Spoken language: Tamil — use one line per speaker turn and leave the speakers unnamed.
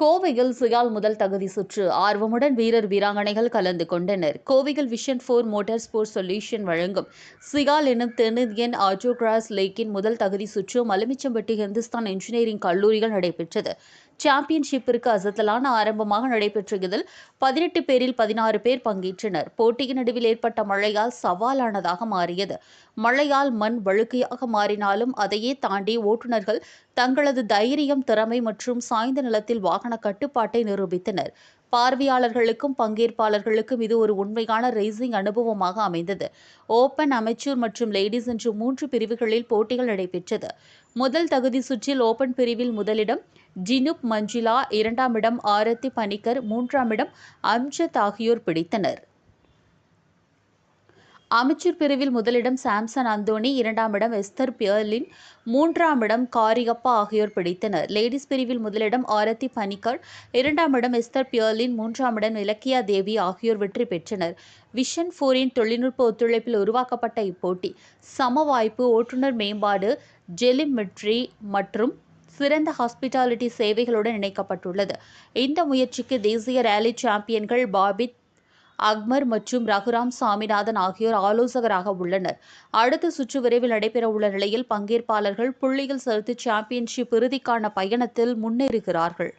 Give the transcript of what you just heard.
கோவையில் சுயால் முதல் தகுதி சுற்று. ஆர்வமுடன் வீரர் வீராங்கனைகள் கலந்து கொண்டனர். கோவையில் vision four motor sports solution வழங்கும். சிகால் எனும் தென்னிந்தியன் ஆட்டோகிராஸ் லேக்கின் முதல் தகுதி சுற்று மலுமிச்சம்பட்டி ஹிந்துஸ்தான் இன்ஜினியரிங் கல்லூரியில் நடைபெற்றது. சாம்பியன்ஷிப்பிற்கு அசத்தலான ஆரம்பமாக நடைபெற்ற இதில் பதினெட்டு பேரில் பதினாறு பேர் பங்கேற்றனர். போட்டியின் நடுவில் ஏற்பட்ட மழையால் சவாலானதாக மாறியது. மழையால் மண் வழுக்கையாக மாறினாலும் அதையே தாண்டி ஓட்டுநர்கள் தங்களது தைரியம் திறமை மற்றும் சாய்ந்த நிலத்தில் வாகன கட்டுப்பாட்டை நிரூபித்தனர். பார்வையாளர்களுக்கும் பங்கேற்பாளர்களுக்கும் இது ஒரு உண்மையான ரேசிங் அனுபவமாக அமைந்தது. ஓபன் அமைச்சூர் மற்றும் லேடிஸ் என்று மூன்று பிரிவுகளில் போட்டிகள் நடைபெற்றது. முதல் தகுதி சுற்றில் ஓபன் பிரிவில் முதலிடம் ஜினுப் மஞ்சிலா இரண்டாம் இடம் ஆரத்தி பனிக்கர் மூன்றாம் இடம் அம்ஜத் ஆகியோர் பிடித்தனர். அமைச்சர் பிரிவில் முதலிடம் சாம்சன் அந்தோனி இரண்டாம் இடம் எஸ்தர் பியர்லின் மூன்றாம் இடம் காரியப்பா ஆகியோர் பிடித்தனர். லேடிஸ் பிரிவில் முதலிடம் ஆரத்தி பனிக்கர் இரண்டாம் இடம் எஸ்தர் பியர்லின் மூன்றாம் இடம் இலக்கியா தேவி ஆகியோர் வெற்றி பெற்றனர். விஷன் ஃபோரின் தொழில்நுட்ப ஒத்துழைப்பில் உருவாக்கப்பட்ட இப்போட்டி சம வாய்ப்பு ஓட்டுநர் மேம்பாடு ஜெலிமெட்ரி மற்றும் சிறந்த ஹாஸ்பிட்டாலிட்டி சேவைகளுடன் இணைக்கப்பட்டுள்ளது. இந்த முயற்சிக்கு தேசிய ரேலி சாம்பியன்கள் பாபித் அக்மர் மற்றும் ரகுராம் சாமிநாதன் ஆகியோர் ஆலோசகராக உள்ளனர். அடுத்த சுற்று விரைவில் நடைபெறவுள்ள நிலையில் பங்கேற்பாளர்கள் புள்ளிகள் செலுத்தி சாம்பியன்ஷிப் இறுதிக்கான பயணத்தில் முன்னேறுகிறார்கள்.